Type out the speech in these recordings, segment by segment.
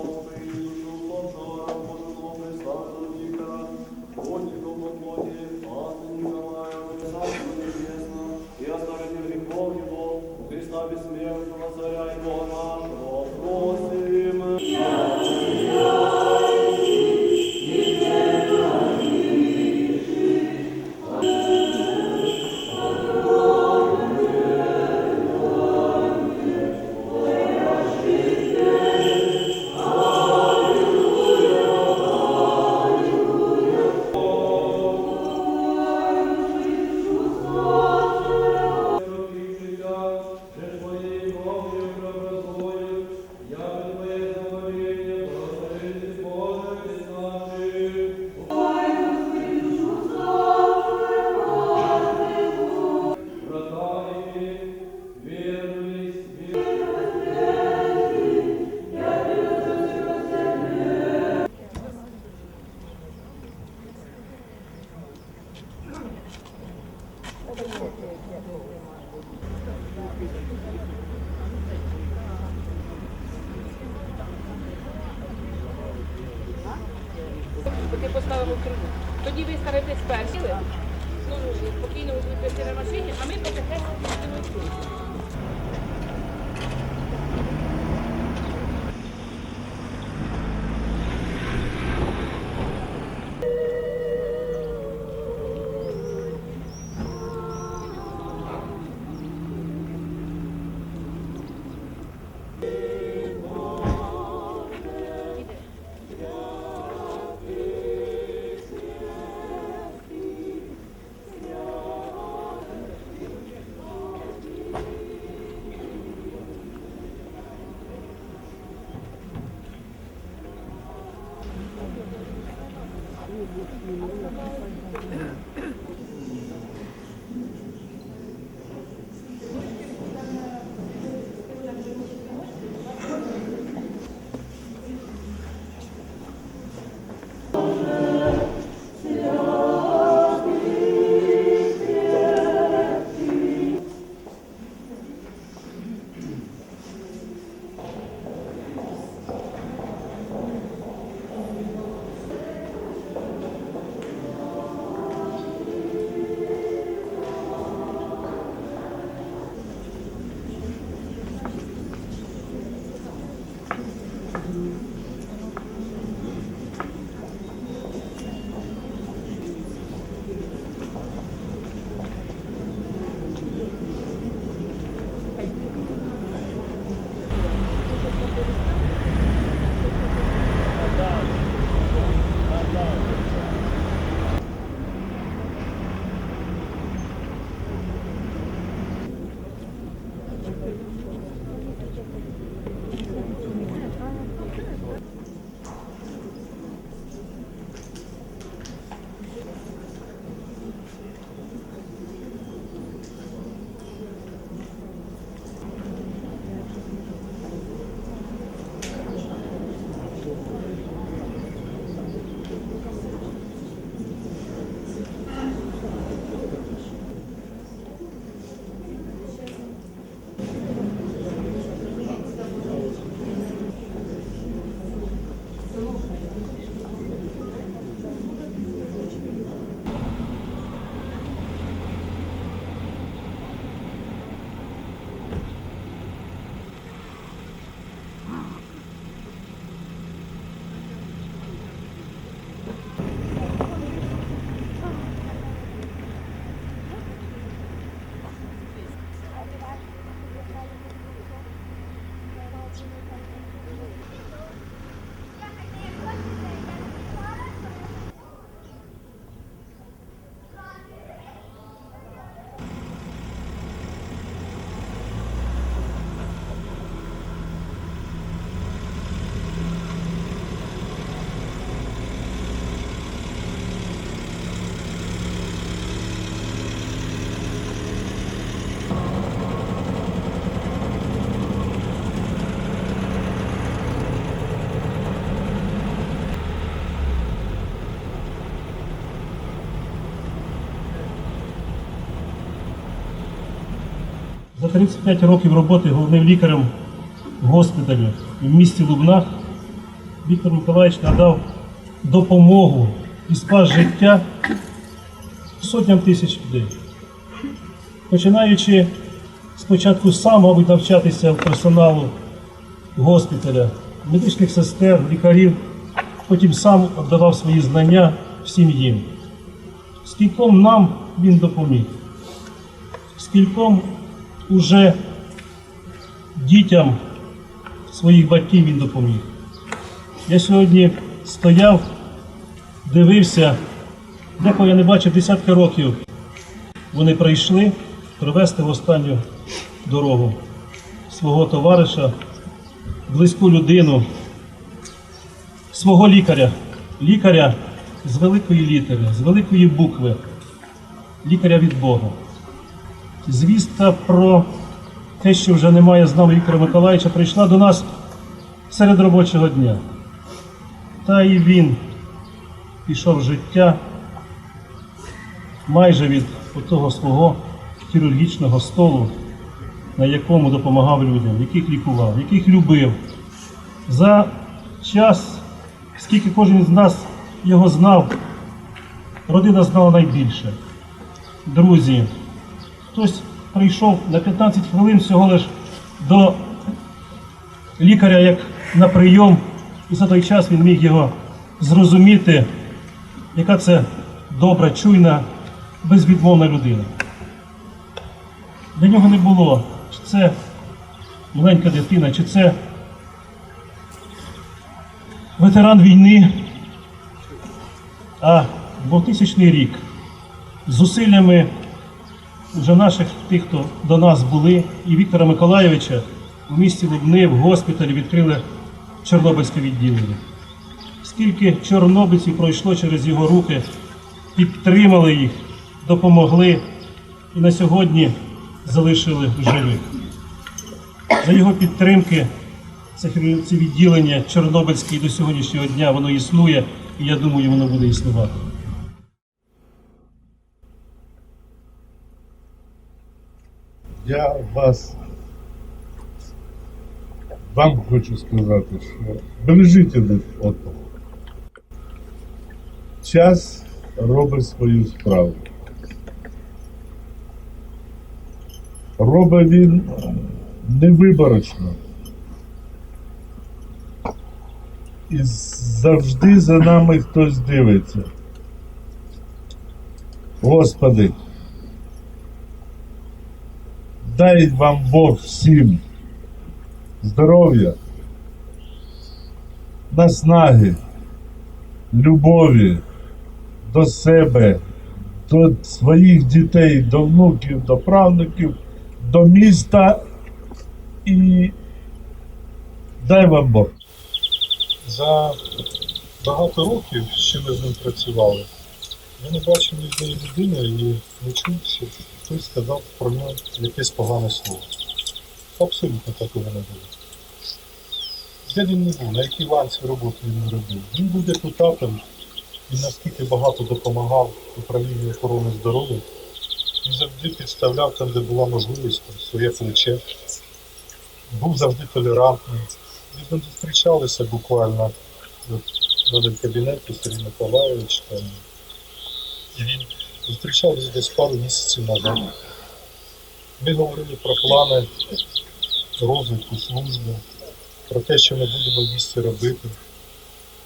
all over Ти поставимо в. Тоді ви старайтесь перші, ну, спокійно будете на машині, а ми потихеньку будемо Thank you. 35 років роботи головним лікарем в госпіталі в місті Лубнах Віктор Миколаївич надав допомогу і спас життя сотням тисяч людей. Починаючи спочатку сам, мабуть, навчатися персоналу госпіталя, медичних сестер, лікарів, потім сам віддавав свої знання всім їм. Скільком нам він допоміг скільком уже дітям своїх батьків він допоміг. Я сьогодні стояв, дивився, декого я не бачив десятки років. Вони прийшли провести в останню дорогу свого товариша, близьку людину, свого лікаря, лікаря з великої літери, з великої букви, лікаря від Бога звістка про те, що вже немає з нами Віктора Миколаївича, прийшла до нас серед робочого дня. Та і він пішов з життя майже від того свого хірургічного столу, на якому допомагав людям, яких лікував, яких любив. За час, скільки кожен з нас його знав, родина знала найбільше. Друзі, хтось прийшов на 15 хвилин всього лиш до лікаря як на прийом, і за той час він міг його зрозуміти, яка це добра, чуйна, безвідмовна людина. Для нього не було, чи це маленька дитина, чи це ветеран війни, а 2000 рік зусиллями вже наших тих, хто до нас були, і Віктора Миколайовича у місті Лубни в госпіталі відкрили Чорнобильське відділення. Скільки чорнобильців пройшло через його руки, підтримали їх, допомогли і на сьогодні залишили живих. За його підтримки це відділення Чорнобильське і до сьогоднішнього дня воно існує, і я думаю, воно буде існувати. Я вас вам хочу сказати, що бережіть один одного. Час робить свою справу. Робить він невиборочно. І завжди за нами хтось дивиться. Господи, дай вам Бог всім здоров'я, наснаги, любові до себе, до своїх дітей, до внуків, до правнуків, до міста і дай вам Бог. За багато років, що ми з ним працювали, я не бачив ні однієї людини і не щоб хтось сказав про нього якесь погане слово. Абсолютно такого не було. Де він не був, на якій ланці роботи він не робив. Він був депутатом і наскільки багато допомагав управлінню охорони здоров'я. Він завжди підставляв там, де була можливість, там, своє плече. Був завжди толерантний. Ми зустрічалися буквально в один кабінет Сергій Миколаївич. І він зустрічалися десь пару місяців назад. Ми говорили про плани розвитку служби, про те, що ми будемо в місті робити.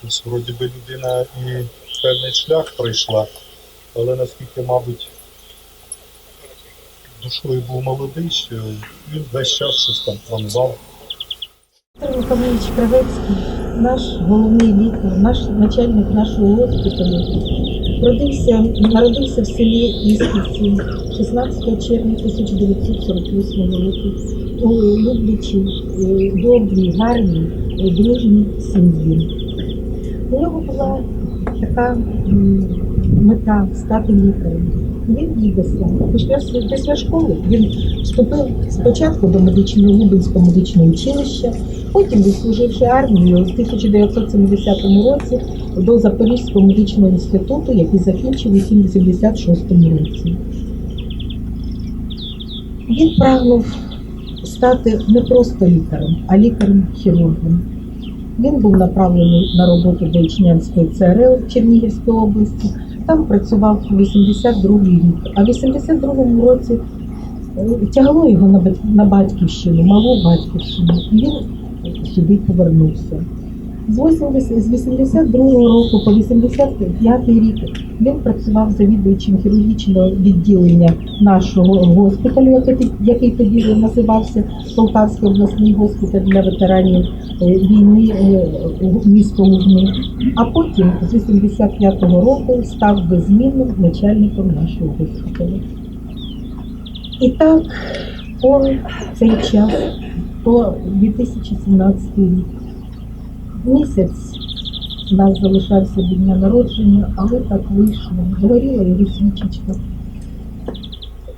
Тобто, вроді би людина і певний шлях пройшла, але наскільки, мабуть, душою був молодий, що він весь час щось там планував. Віктор Миколаївич Кравецький, наш головний лікар, наш начальник нашого госпіталю, родився, народився в селі Ісківці 16 червня 1948 року у люблячій, е, добрій, гарній, е, дружній сім'ї. У нього була така мета стати лікарем. Він їдеся. Після, після школи він вступив спочатку до медичного Лубенського медичного училища, потім, відслуживши армію, в 1970 році до Запорізького медичного інституту, який закінчив у 1986 році. Він прагнув стати не просто лікарем, а лікарем-хірургом. Він був направлений на роботу до Ічнянської ЦРЛ в Чернігівській області. Там працював 82-й рік. А в 82-му році е, тягло його на батьківщину, малу батьківщину, він сюди повернувся. З 80 з 82 року по 85 рік він працював завідувачем хірургічного відділення нашого госпіталю, який, тоді називався Полтавський обласний госпіталь для ветеранів е, війни е, у місто Лубни. А потім з 85-го року став беззмінним начальником нашого госпіталю. І так, по цей час, по 2017 рік, місяць нас залишався до дня народження, але так вийшло. Згоріла його свічечка.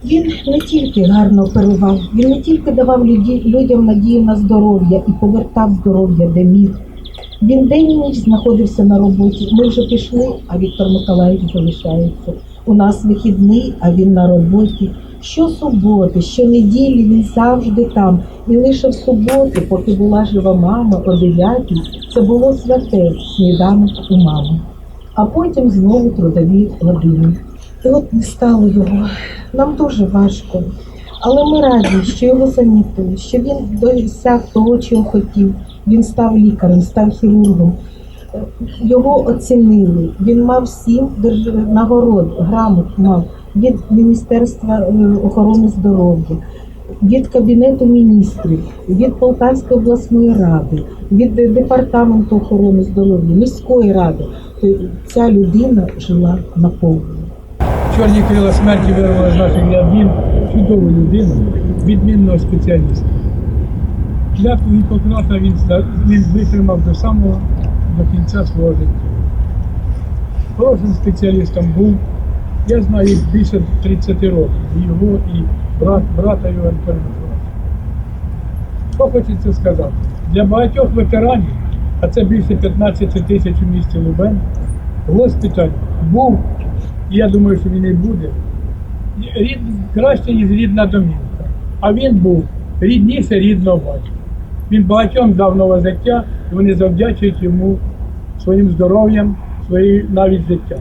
Він не тільки гарно оперував, він не тільки давав людям надію на здоров'я і повертав здоров'я, де міг. Він день і ніч знаходився на роботі. Ми вже пішли, а Віктор Миколаївич залишається. У нас вихідний, а він на роботі. Щосуботи, щонеділі він завжди там. І лише в суботу, поки була жива мама о 9 це було святе сніданок у мами. а потім знову трудові години. І от не стало його. Нам дуже важко. Але ми раді, що його замітили, що він досяг того, чого хотів. Він став лікарем, став хірургом. Його оцінили. Він мав сім нагород, грамот мав від Міністерства е, охорони здоров'я, від Кабінету міністрів, від Полтавської обласної ради, від департаменту охорони здоров'я, міської ради. Тобто Ця людина жила наповну. Чорні крила смерті вирвали з наших ряд. Він чудову людину, відмінного спеціаліста. Клятву Гіппократа він, він витримав до самого до кінця свого життя. Хорошим спеціалістом був. Я знаю їх більше 30 років. І його, і брат, брата його Антона Що хочеться сказати? Для багатьох ветеранів, а це більше 15 тисяч у місті Лубен, госпіталь був і я думаю, що він і буде. Рід, краще, ніж рідна домівка. А він був рідніше рідного батька. Він багатьом дав нове життя, і вони завдячують йому своїм здоров'ям, своїм навіть життям.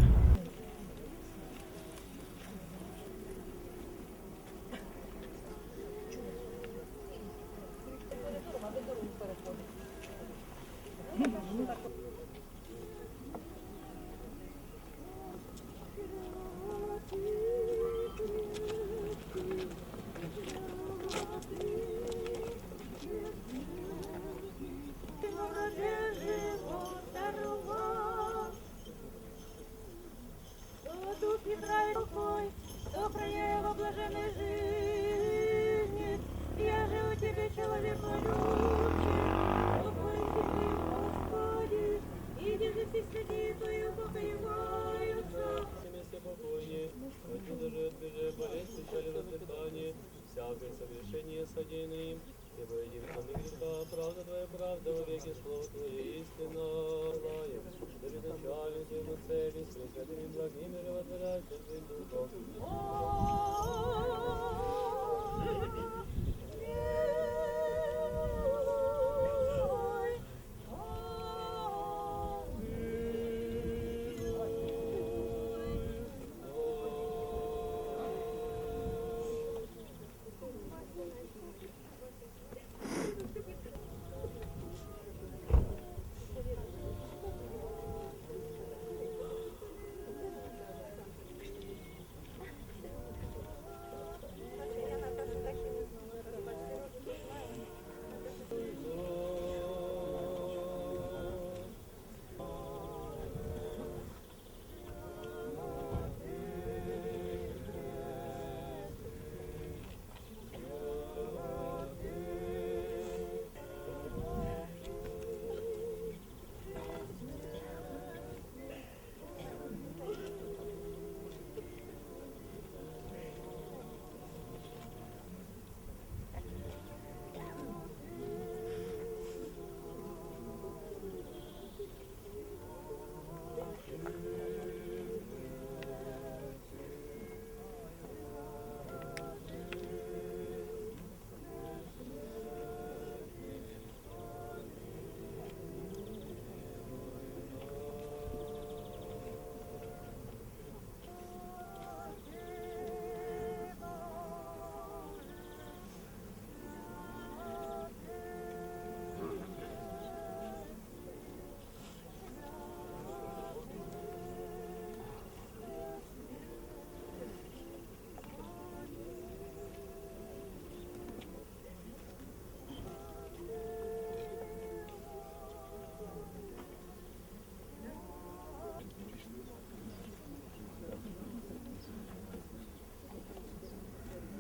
Жизни. Я же у тебя человек любче, Упой тебе, Господи, и держи все святые твои покоеваются. месте покойнее, отсюда же отбеже болезнь, печали, воздыхание, всякое совершение содеянное им, ибо един кроме греха, правда твоя правда, во веки слово твое